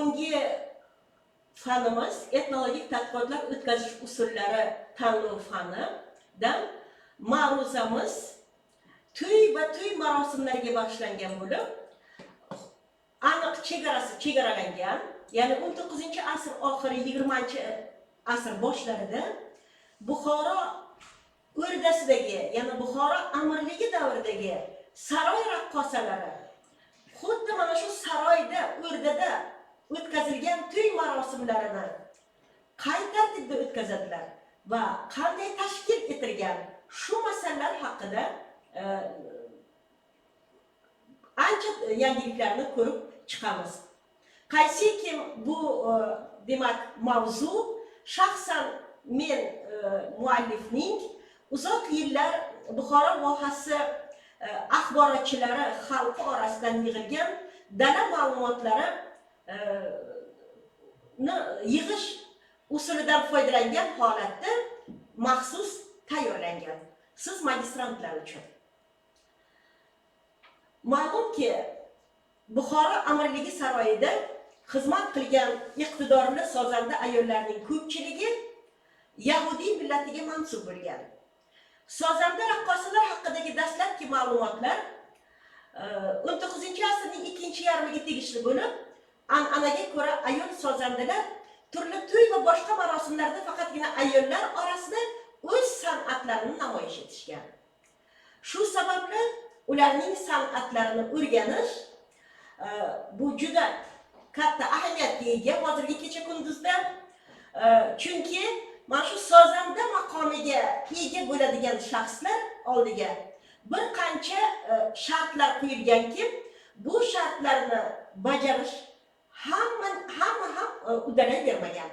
bugungi fanimiz etnologik tadqiqotlar o'tkazish usullari tanlov fanidan ma'ruzamiz to'y va to'y marosimlariga bag'ishlangan bo'lib aniq chegarasi chegaralangan ya'ni 19 asr oxiri 20 asr boshlarida buxoro o'rdasidagi ya'ni buxoro amirligi davridagi saroy raqqosalari xuddi mana shu saroyda o'rdada o'tkazilgan to'y marosimlarini qay tartibda o'tkazadilar va qanday tashkil etilgan shu masalalar haqida e, ancha yangiliklarni ko'rib chiqamiz. Qaysiki bu e, demak mavzu? Shaxsan men e, muallifning uzoq yillar buxoro vohasi e, axborotchilari xalqi orasidan yig'ilgan dala ma'lumotlari yig'ish usulidan foydalangan holatda maxsus tayyorlangan siz magistrantlar uchun ma'lumki buxoro amirligi saroyida xizmat qilgan iqtidorli sozanda ayollarning ko'pchiligi yahudiy millatiga mansub bo'lgan. Sozanda raqqosalar haqidagi dastlabki ma'lumotlar e, 19 asrning ikkinchi yarmiga tegishli bo'lib an'anaga ko'ra ayol sozandalar turli to'y va boshqa marosimlarda faqatgina ayollar orasida o'z san'atlarini namoyish etishgan shu sababli ularning san'atlarini o'rganish e, bu juda katta ahamiyatga ega hozirgi kecha kunduzda E, chunki mana shu sozanda maqomiga ega bo'ladigan shaxslar oldiga bir qancha e, shartlar qo'yilganki bu shartlarni bajarish hamma ham e, uddalay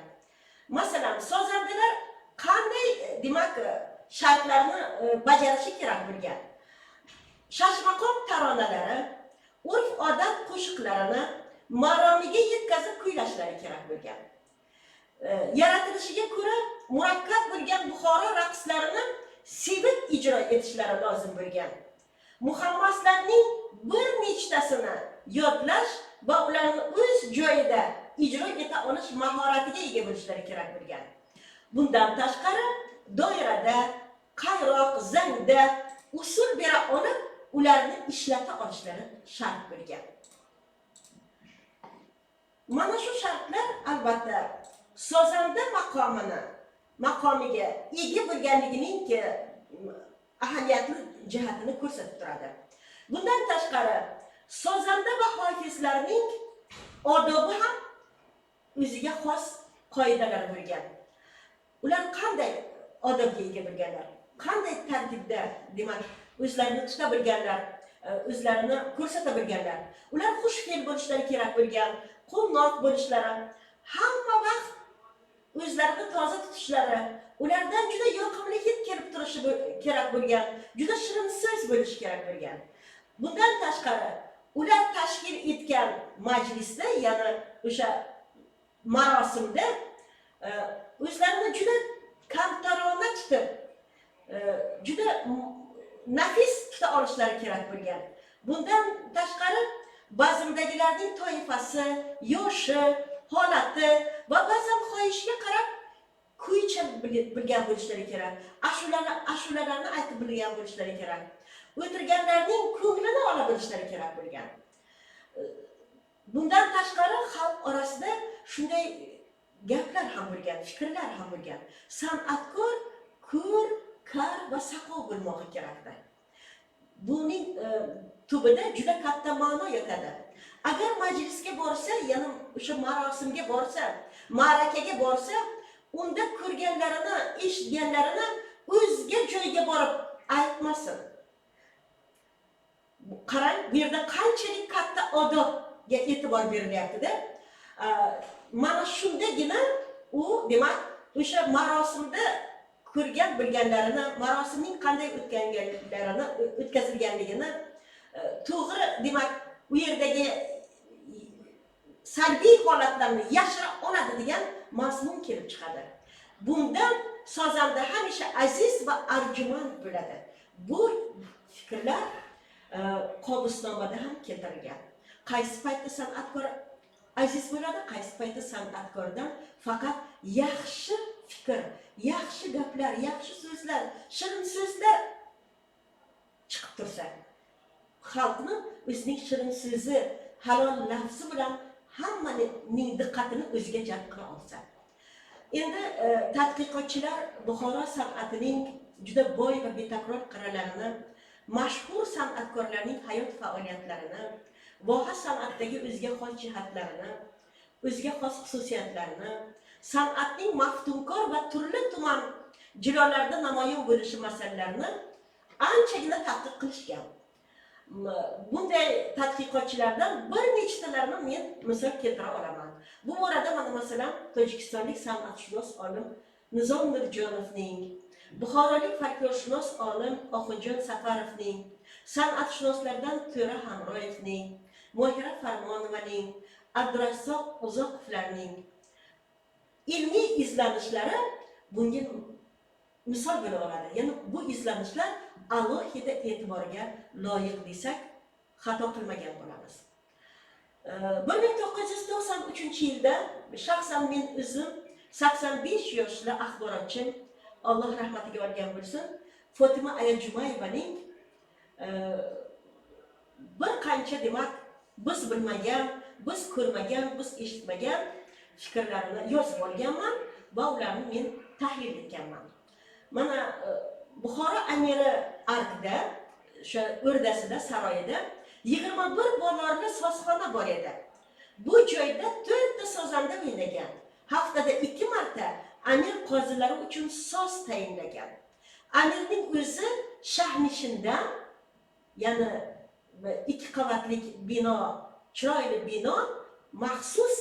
masalan sozandalar qanday e, demak e, shartlarni e, bajarishi kerak bo'lgan shashmaqom taronalari urf odat qo'shiqlarini maromiga yetkazib kuylashlari kerak bo'lgan E, yaratilishiga ko'ra murakkab bo'lgan buxoro raqslarini sevib ijro etishlari lozim bo'lgan muhammaslarning bir nechtasini yodlash va ularni o'z joyida ijro eta olish mahoratiga ega bo'lishlari kerak bo'lgan bundan tashqari doirada qayroq zangda usul bera olib ularni ishlata olishlari shart bo'lgan mana shu shartlar albatta sozanda maqomini maqomiga ega bo'lganligining ahamiyatli jihatini ko'rsatib turadi. Bundan tashqari sozanda va hofizlarning odobi ham o'ziga xos qoidalar bo'lgan ular qanday odobga ega bo'lganlar? Qanday tartibda demak o'zlarini tuta bilganlar e, o'zlarini ko'rsata bilganlar? Ular xushfe'l bo'lishlari kerak bo'lgan quvnoq bo'lishlari hamma vaqt o'zlarini toza tutishlari ulardan juda yoqimli hid kelib turishi kerak bo'lgan juda shirin so'z bo'lishi kerak bo'lgan. Bundan tashqari ular tashkil etgan majlisda ya'ni o'sha marosimda e, o'zlarini juda kamtarona tutib e, m- nafis tuta olishlari kerak bo'lgan bundan tashqari bazmdagilarning toifasi yoshi holati va ba'zan xohishiga qarab kuycha bil- bilgan bo'lishlari kerak. Ashulani ashulalarni aytib bilgan bo'lishlari kerak. O'tirganlarning ko'nglini ola bilishlari kerak bo'lgan bundan tashqari xalq orasida shunday gaplar ham bo'lgan fikrlar ham bo'lgan san'atkor ko'r kar va saqov bo'lmog'i kerakda. Buning e, tubida juda katta ma'no yotadi. Agar majlisga borsa yana o'sha marosimga borsa ma'rakaga borsa unda ko'rganlarini eshitganlarini o'zga joyga borib aytmasin. Qarang bu yerda qanchalik katta odobga e'tibor berilyaptida mana shundagina u demak o'sha marosimda ko'rgan bilganlarini marosimning qanday o'tganlarini o'tkazilganligini to'g'ri demak u yerdagi salbiy holatlarni yashira oladi degan mazmun kelib chiqadi. Bundan sozanda hamisha aziz va arjumand bo'ladi. Bu fikrlar qobusnomada ham keltirilgan qaysi paytda san'atkor aziz bo'ladi qaysi paytda san'atkordan faqat yaxshi fikr yaxshi gaplar yaxshi so'zlar shirin so'zlar chiqib tursa xalqni o'zining shirin so'zi halol lafzi bilan hammaning diqqatini o'ziga jalb qila olsa. Endi e, tadqiqotchilar buxoro san'atining juda boy va betakror qirralarini mashhur san'atkorlarning hayot faoliyatlarini voha san'atdagi o'ziga xos jihatlarini o'ziga xos xususiyatlarini san'atning maftunkor va turli tuman jilolarda namoyon bo'lishi masalalarini anchagina tadqiq qilishgan. Bunday tadqiqotchilardan bir nechtalarini men misol keltira olaman. Bu borada mana masalan tojikistonlik san'atshunos olim nizom nurjonovning buxorolik folklorshunos olim oxunjon safarovning san'atshunoslardan to'ra hamroyevning mohira farmonovaning abdurazzoq uzoqovlarning ilmiy izlanishlari bunga misol bo'la oladi ya'ni bu izlanishlar alohida e'tiborga loyiq desak xato qilmagan bo'lamiz bir ming to'qqiz yuz to'qson uchinchi yilda shaxsan men o'zim sakson besh yoshli axborotchi alloh rahmatiga olgan bo'lsin fotima aya jumayevaning e, bir qancha demak biz bilmagan biz ko'rmagan biz eshitmagan fikrlarini yozib olganman va ularni men tahlil etganman. Mana e, buxoro amiri arkida o'sha o'rdasida saroyida yigirma bir bolorli sozxona bor edi. Bu joyda to'rtta sozanda o'ynagan haftada ikki marta amir qozilari uchun soz tayinlagan. Amirning o'zi shahnishindan ya'ni ikki qavatlik bino chiroyli bino maxsus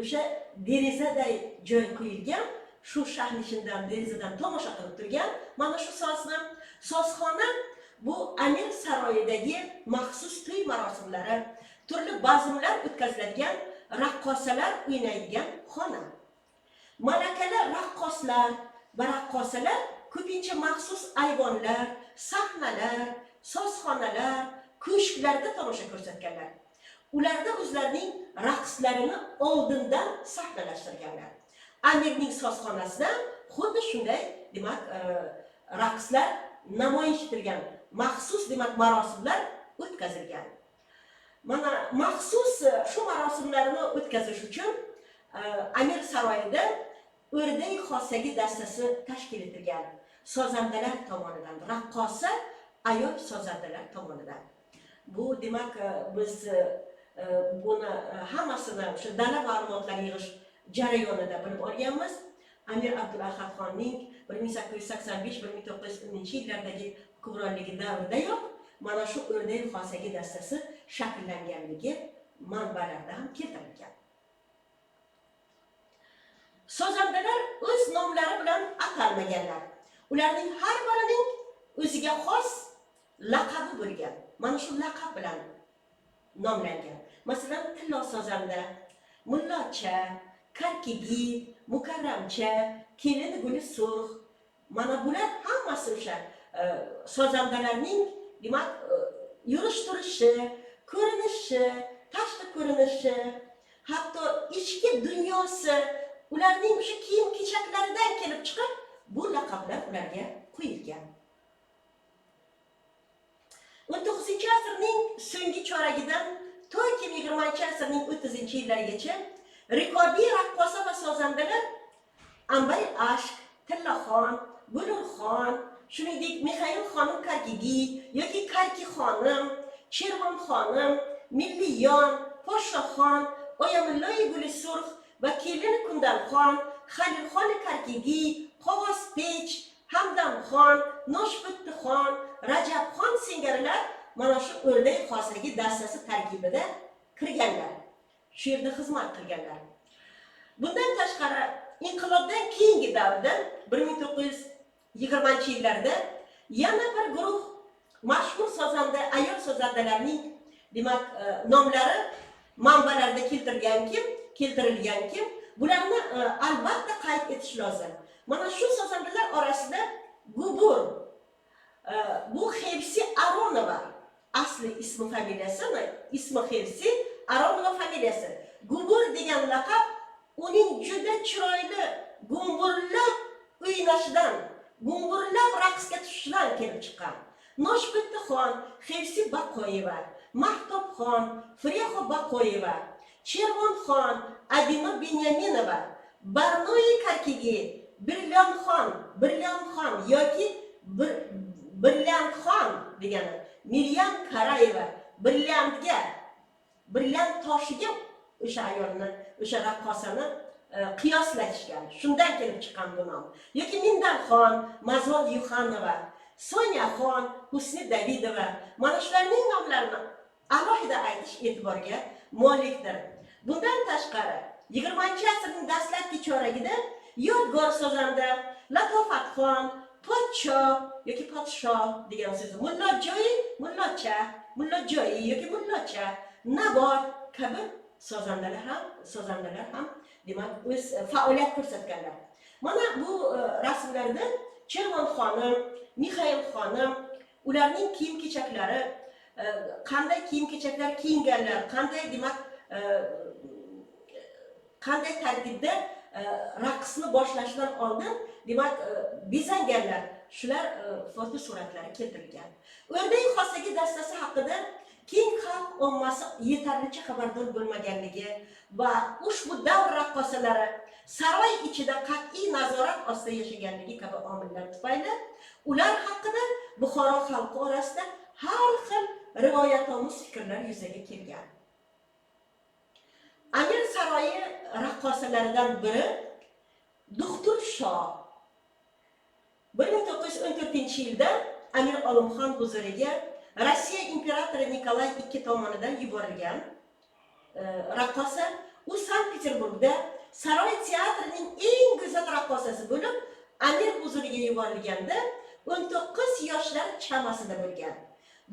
o'sha derazaday joy qo'yilgan shu shahnishindan derazadan tomosha qilib turgan mana shu sozni sozxona bu amir saroyidagi maxsus to'y marosimlari. Turli bazmlar o'tkaziladigan raqqosalar o'ynaydigan xona. Malakali raqqoslar va raqqosalar ko'pincha maxsus ayvonlar sahnalar sozxonalar ko'shklarda tomosha ko'rsatganlar ularda o'zlarining raqslarini oldindan sahnalashtirganlar amirning sozxonasida xuddi shunday demak e, raqslar namoyish etilgan maxsus demak marosimlar o'tkazilgan. Mana maxsus e, shu marosimlarni o'tkazish uchun e, amir saroyida o'rday xosagi dastasi tashkil etilgan sozandalar tomonidan. Raqqosa ayol sozandalar tomonidan bu demak e, biz e, e, buni hammasini o'sha dala ma'lumotlar yig'ish jarayonida bilib olganmiz. Amir abdulahadxonning bir ming sakkiz yuz sakson besh bir ming to'qqiz yuz o'ninchi yillardagi hukmronligi davridayoq mana shu o'rdak xosagi dastasi shakllanganligi manbalarda ham keltirilgan. Sozandalar o'z nomlari bilan atalmaganlar. Ularning har birining o'ziga xos laqabi bo'lgan. Mana shu laqab bilan nomlangan masalan tillo sozanda mullocha karkigit mukarramcha kelin guli sug' mana bular hammasi o'sha e, sozandalarning demak e, yurish turishi ko'rinishi tashqi ko'rinishi hatto ichki dunyosi ularning o'sha kiyim kechaklaridan kelib chiqib bu laqablar ularga to'qqizinchi so'nggi choragidan to'rt yigirmanchi asrning o'ttizinchi yillarigacha rekordiy raqqosa va sozandalar ambay ashq tillaxon gulurxon shuningdek mixail xonim karkigi yoki karki xonim chervon xonim milliyon podshoxon oyamullayi guli surx va kelin kundalxon halilxon karkigi qog'ozpech hamdamxon noshbittixon rajabxon singarilar mana shu o'rdak xosagi dastasi tarkibida kirganlar shu yerda xizmat qilganlar bundan tashqari inqilobdan keyingi davrda bir ming to'qqiz yuz yigirmanchi yillarda yana bir guruh mashhur sozanda ayol sozandalarning demak e, nomlari manbalarda keltirilgan kim keltirilgan kim bularni e, albatta qayd etish lozim. Mana shu sozandalar orasida gubur e, bu hepsi aronova asli ismi familiyasimi ismi xevsi aromova familiyasi. Gumbur degan laqab uning juda chiroyli gumburlab o'ynashidan gumburlab raqsga tushishidan kelib chiqqan. Noshbitdixon xevsi baqoyeva mahtobxon frexo baqoyeva chervonxon adima benyaminova barnoyi karkigi biryonxon biryon birlantxon degani. Miryam karayeva. Brilliantga brilliant toshiga o'sha ayolni o'sha raqqosani e, qiyoslashgan. Shundan kelib chiqqan bu nom yoki mindanxon mazon yuxanova sonyaxon husni davidova mana shularning nomlarini alohida aytish e'tiborga molikdir. Bundan tashqari yigirmanchi asrning dastlabki choragida yodgor sozanda latofatxon podsho yoki podsho degan so'z mullajoyi mullacha mullajoyi yoki mullacha nabot kabi sozandalar ham sozandalar ham. Demak o'z e, faoliyat ko'rsatganlar. Mana bu e, rasmlarda chervon xonim mixail xonim ularning kiyim kechaklari e, qanday kiyim kechaklar kiyinganlar qanday demak qanday tartibda raqsni boshlashidan oldin demak e, bezanganlar shular e, fotosuratlari keltirilgan o'rdak xossagi dastasi haqida keng xalq ommasi yetarlicha xabardor bo'lmaganligi va ushbu davr raqqosalari saroy ichida qat'iy nazorat ostida yashaganligi kabi omillar tufayli ular haqida buxoro xalqi orasida har xil rivoyatomuz fikrlar yuzaga kelgan. Amir saroyi raqqosalaridan biri Doktor Shoh 1914 yilda Amir Olimxon huzuriga Rossiya imperatori Nikolay II tomonidan yuborilgan e, raqqosa u Sankt-Peterburgda saroy teatrining eng go'zal raqqosasi bo'lib Amir huzuriga yuborilganda 19 yoshlar chamasida bo'lgan.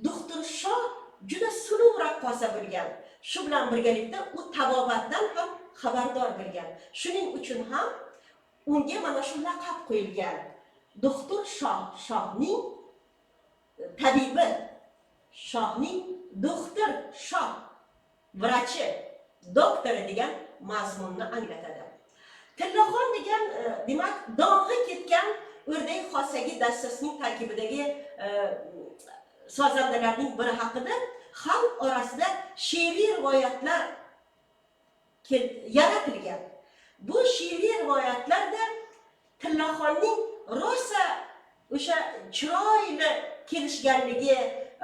Doktor Shoh juda suluv raqqosa bo'lgan. Shu bilan birgalikda u tabobatdan ham xabardor bo'lgan. Shuning uchun ham unga mana shu laqab qo'yilgan. Doktor Shoh, Shohning e, tabibi, Shohning doktor, Shoh vrachi, doktori degan mazmunni anglatadi. Tillaxon degan e, demak dong'i ketgan o'rdak xosagi dastasining tarkibidagi e, sozandalarning biri haqida xalq orasida she'riy rivoyatlar yaratilgan. Bu she'riy rivoyatlarda Tillaxonning rosa o'sha chiroyli kelishganligi,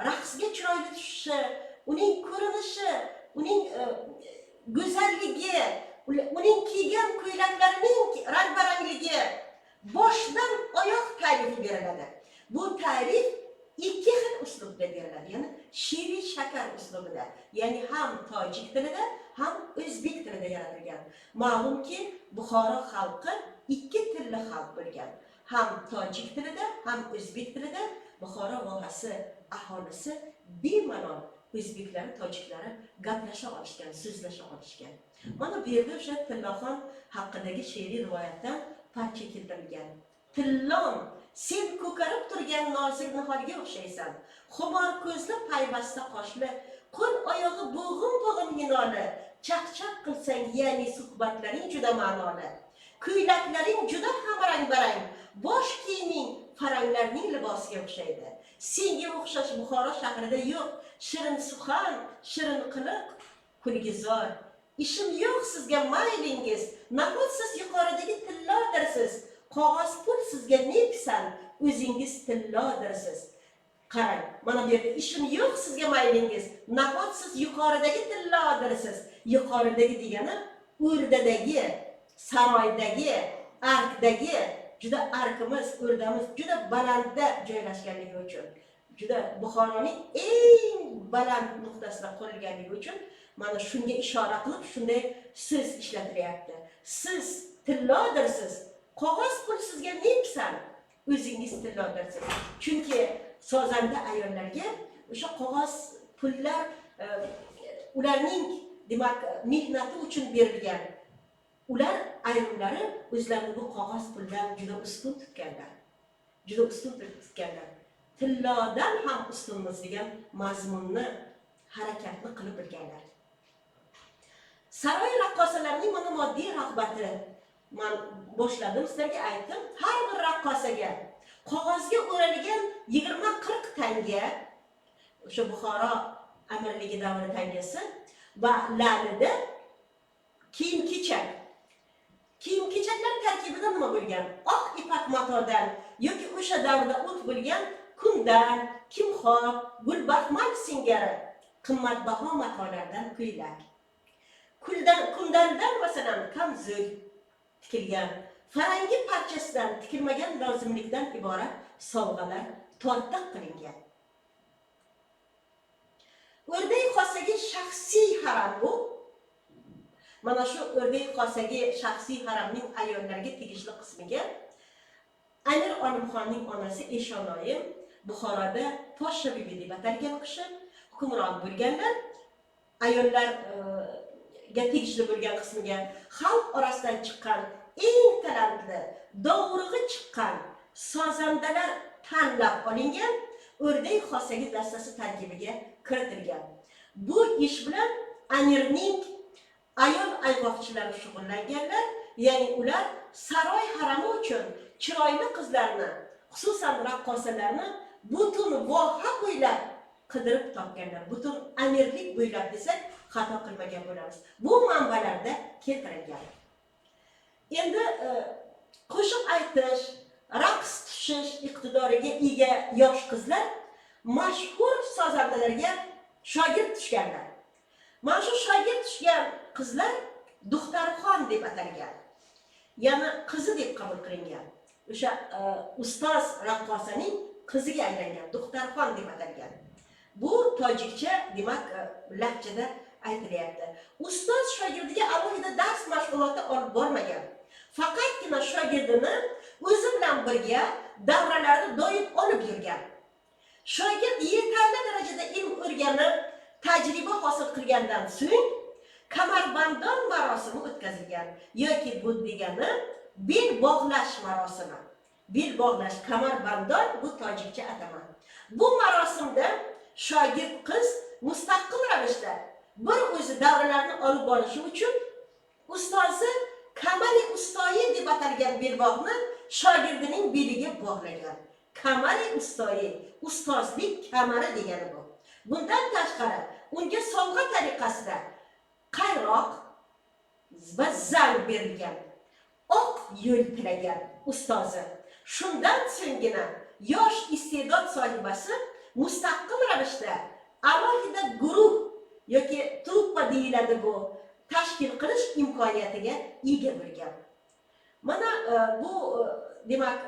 raqsga chiroyli tushishi, uning ko'rinishi, uning e, go'zalligi, uning kiygan ko'ylaklarining rang-barangligi boshdan oyoq ta'rifi beriladi. Bu ta'rif ikki xil uslubda beriladi, ya'ni shiri shakar uslubida, ya'ni ham tojik tilida, ham o'zbek tilida yaratilgan. Ma'lumki, Buxoro xalqi ikki tilli xalq bo'lgan. Ham tojik tilida, ham o'zbek tilida Buxoro vohasi aholisi bemalol o'zbeklari, tojiklari gaplasha olishgan, so'zlasha olishgan. Mana bu yerda o'sha Tillaxon haqidagi she'riy rivoyatdan parcha keltirilgan. Tillon, sen ko'karib turgan nozik niholga o'xshaysan. Xumor ko'zli payvasta qoshli, qo'l oyog'i bo'g'im bo'g'im hinoli, chaqchaq qilsang, ya'ni suhbatlaring juda ma'noli. Kuylaklaring juda hamarang barang, bosh kiyiming faranglarning libosiga o'xshaydi. Senga o'xshash Buxoro shahrida yo'q, shirin suxan, shirin qiliq, kulgizor. Ishim yo'q sizga maylingiz, nahot siz yuqoridagi tillodirsiz. Qog'oz pul sizga ne pisand, o'zingiz tillodirsiz. Qarang, mana bu yerda ishim yo'q sizga maylingiz. Nahot siz yuqoridagi tillodirsiz. Yuqoridagi degani o'rdadagi, saroydagi, arkdagi juda arkimiz, o'rdamiz juda balandda joylashganligi uchun, juda Buxoroning eng baland nuqtasida qurilganligi uchun mana shunga ishora qilib shunday so'z ishlatilyapti. Siz tillodirsiz. Qog'oz pul sizga ne pisand? O'zingiz tillodirsiz. Chunki sozanda ayollarga o'sha qog'oz pullar e, ularning demak mehnati uchun berilgan. Ular ayrimlari o'zlarini bu qog'oz puldan juda ustun tutganlar. Juda ustun tutganlar. tillodan ham ustunmiz degan mazmunni harakatni qilib bilganlar saroy raqqosalarining mana moddiy rag'bati man boshladim sizlarga aytdim har bir raqqosaga qog'ozga o'ralgan yigirma qirq tanga o'sha buxoro amirligi davri tangasi va lalida kiyim kechak kechaklar tarkibida nima bo'lgan oq ipak matodan yoki o'sha davrda o't bo'lgan kundan kimxob gulbahmal singari qimmatbaho matolardan ko'ylak kuldan kundandan masalan kamzul tikilgan farangi parchasidan tikilmagan lozimlikdan iborat sovg'alar tortiq qilingan. O'rdak xosagi shaxsiy haram bu mana shu o'rdak qosagi shaxsiy haramning ayollarga tegishli qismiga. Amir olimxonning onasi eshonoyim buxoroda poshsha bibi deb atalgan kishi. Hukmron bo'lganlar ayollarga e, tegishli bo'lgan qismiga xalq orasidan chiqqan eng talantli dovrug'i chiqqan sozandalar tanlab olingan o'rdak xosagi dastasi tarkibiga kiritilgan. Bu ish bilan amirning ayol ayg'oqchilari shug'ullanganlar ya'ni ular saroy harami uchun chiroyli qizlarni xususan raqqosalarni butun voha bo'ylab qidirib topganlar butun amirlik bo'ylab desak xato qilmagan bo'lamiz bu manbalarda keltirilgan. Endi e, qo'shiq aytish raqs tushish iqtidoriga ega yosh qizlar mashhur sozandalarga shogird tushganlar. Mana shu shogird tushgan qizlar duxtarxon deb atalgan. Ya'ni qizi deb qabul qilingan. O'sha e, ustoz raqqosaning qiziga aylangan duxtarxon deb atalgan. Bu tojikcha demak e, lahjada aytilyapti. Ustoz shogirdiga alohida dars mashg'uloti olib bormagan. Faqatgina shogirdini o'zi bilan birga davralarni doim olib yurgan. Shogird yetarli darajada ilm o'rganib tajriba hosil qilgandan so'ng kamarbandon marosimi o'tkazilgan yoki bu degani bel bog'lash marosimi. Bel bog'lash kamarbandon bu tojikcha atama bu marosimda shogird qiz mustaqil ravishda bir o'zi davralarni olib borishi uchun ustozi kamari ustoyi deb atalgan belbog'ni shogirdining beliga bog'lagan. Kamari ustoyi ustozlik kamari degani bu. Bundan tashqari unga sovg'a tariqasida qayroq va zang berilgan oq yo'l tilagan ustozi shundan so'nggina yosh iste'dod sohibasi mustaqil ravishda alohida guruh yoki truppa deyiladi bu. Tashkil qilish imkoniyatiga ega bo'lgan. Mana e, bu e, demak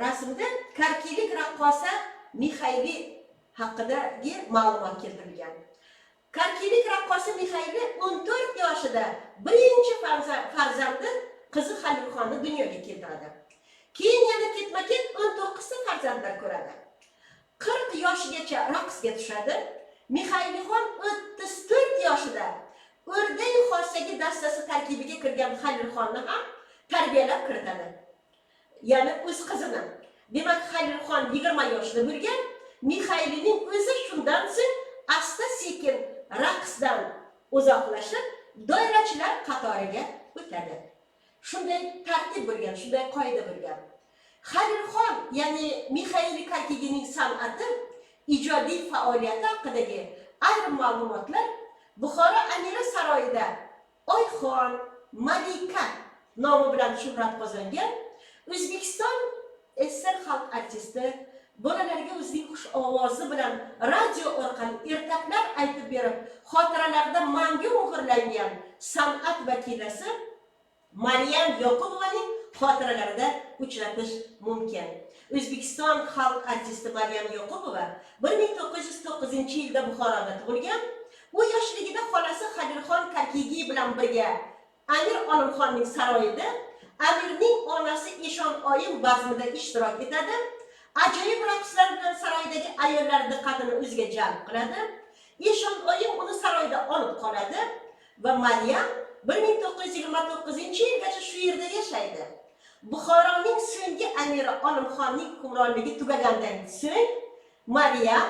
rasmda karkilik raqqosa mixayli haqidagi ma'lumot keltirilgan karkilik raqqosa mixayli 14 yoshida birinchi farza- farzandi qizi xalilxonni dunyoga keltiradi. Keyin yana ketma ket 19 ta farzandlar ko'radi. 40 yoshigacha raqsga tushadi. Mixaylixon 34 yoshida o'rdak xosagi dastasi tarkibiga kirgan halilxonni ham tarbiyalab kiritadi. Ya'ni o'z qizini. Demak halilxon 20 yoshda bo'lgan mixaylining o'zi shundan so'ng asta sekin raqsdan uzoqlashib doirachilar qatoriga o'tadi. Shunday tartib bo'lgan shunday qoida bo'lgan. Halilxon ya'ni mixail karkigining san'ati ijodiy faoliyati haqidagi ayrim ma'lumotlar buxoro amiri saroyida oyxon malika nomi bilan shuhrat qozongan o'zbekiston ssr xalq artisti bolalarga o'zining xush ovozi bilan radio orqali ertaklar aytib berib xotiralarda mangu muhrlangan san'at vakilasi maryam yoqubovaning xotiralarida uchratish mumkin. O'zbekiston xalq artisti maryam yoqubova 1909 yilda buxoroda tug'ilgan u yoshligida xolasi halilxon karkigiy bilan birga amir olimxonning saroyida amirning onasi eshon oyim bazmida ishtirok etadi. Ajoyib raqslar bilan saroydagi ayollar diqqatini o'ziga jalb qiladi. Eshon oyim uni saroyda olib qoladi va maryam 1929 yilgacha shu yerda yashaydi. Buxoroning so'nggi amiri olimxonning hukmronligi tugagandan so'ng maryam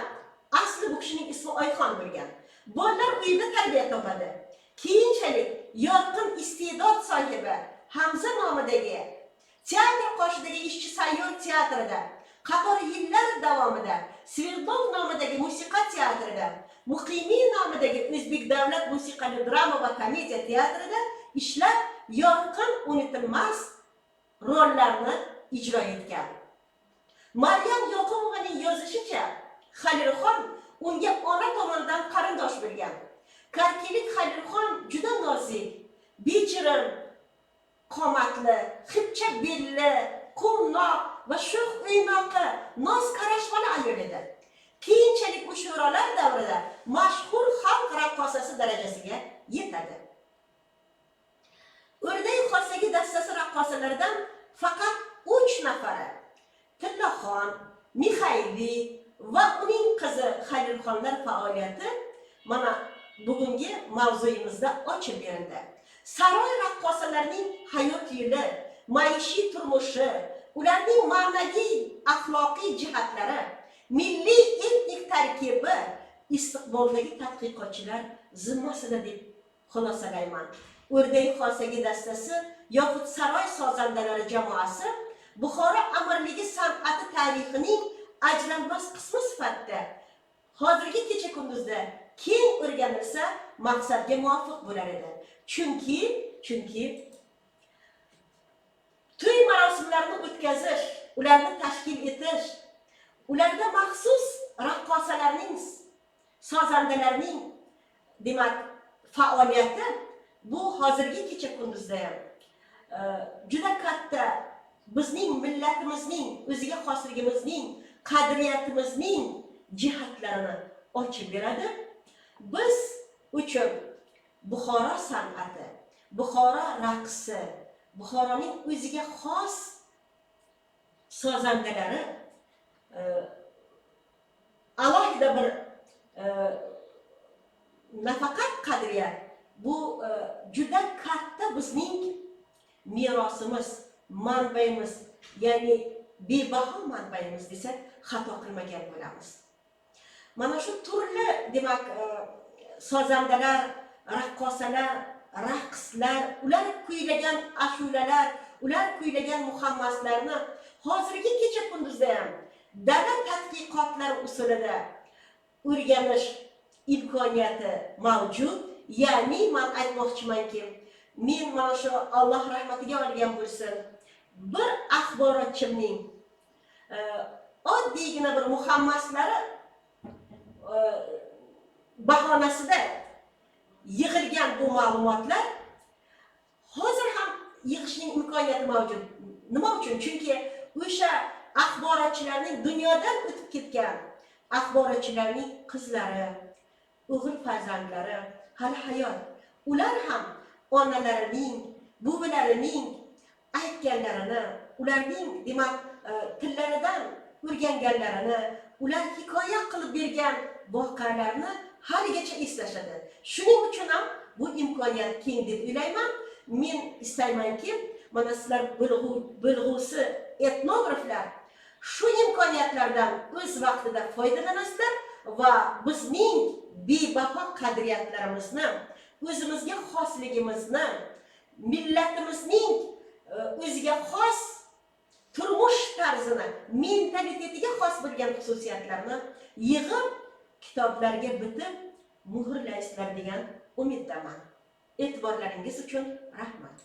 asli bu kishining ismi oyxon bo'lgan. Bolalar uyida tarbiya topadi. Keyinchalik yorqin iste'dod sohibi hamza nomidagi teatr qoshidagi ishchi sayyor teatrida qator yillar davomida sverdlov nomidagi musiqa teatrida muqimiy nomidagi o'zbek davlat musiqali drama va komediya teatrida ishlab yorqin unutilmas rollarni ijro etgan. Maryam yoqubovaning yozishicha halilxon unga ona tomonidan qarindosh bo'lgan. Karkilik halilxon juda nozik bechirim qomatli xipcha belli quvnoq va shu o'ynoqi noz qarashvali ayol edi. Keyinchalik u sho'rolar davrida mashhur xalq raqqosasi darajasiga yetadi. O'rdak xosagi dastasi raqqosalaridan faqat uch nafari tillaxon mixayli va uning qizi xalilxonlar faoliyati mana bugungi mavzuyimizda ochib berildi. Saroy raqqosalarining hayot yo'li maishiy turmushi ularning ma'naviy axloqiy jihatlari milliy etnik tarkibi istiqboldagi tadqiqotchilar zimmasida deb xulosalayman. O'rdak xosagi dastasi yoxud saroy sozandalari jamoasi buxoro amirligi san'ati tarixining ajralmas qismi sifatida hozirgi kecha kunduzda keng o'rganilsa maqsadga muvofiq bo'lar edi. Chunki chunki to'y marosimlarini o'tkazish ularni tashkil etish ularda maxsus raqqosalarning sozandalarning demak faoliyati bu hozirgi kecha kunduzda ham juda katta bizning millatimizning o'ziga xosligimizning qadriyatimizning jihatlarini ochib beradi biz uchun buxoro san'ati buxoro raqsi buxoroning o'ziga xos sozandalari e, alohida bir e, nafaqat qadriyat bu e, juda katta bizning merosimiz manbayimiz ya'ni bebaho manbayimiz desak xato qilmagan bo'lamiz. Mana shu turli demak e, sozandalar raqqosalar raqslar ular kuylagan ashulalar ular kuylagan muhammaslarni hozirgi kecha kunduzda ham dala tadqiqotlari usulida o'rganish imkoniyati mavjud. Ya'ni man aytmoqchimanki men mana shu alloh rahmatiga olgan bo'lsin. Bir axborotchimning e, oddiygina bir muhammaslari e, bahonasida yig'ilgan bu ma'lumotlar hozir ham yig'ishning imkoniyati mavjud. Nima uchun? Chunki o'sha axborotchilarning dunyodan o'tib ketgan axborotchilarning qizlari o'g'il farzandlari hali hayot. Ular ham onalarining buvilarining aytganlarini ularning demak e, tillaridan o'rganganlarini ular hikoya qilib bergan voqealarni haligacha eslashadi. Shuning uchun ham bu imkoniyat keng deb o'ylayman. Men istaymanki mana sizlar bilg'u- bilg'usi etnograflar shu imkoniyatlardan o'z vaqtida foydalanasizlar va bizning bebaho qadriyatlarimizni o'zimizga xosligimizni millatimizning e, o'ziga xos turmush tarzini mentalitetiga xos bo'lgan xususiyatlarni yig'ib kitoblarga bitib muhrlaysizlar degan umiddaman. E'tiborlaringiz uchun rahmat.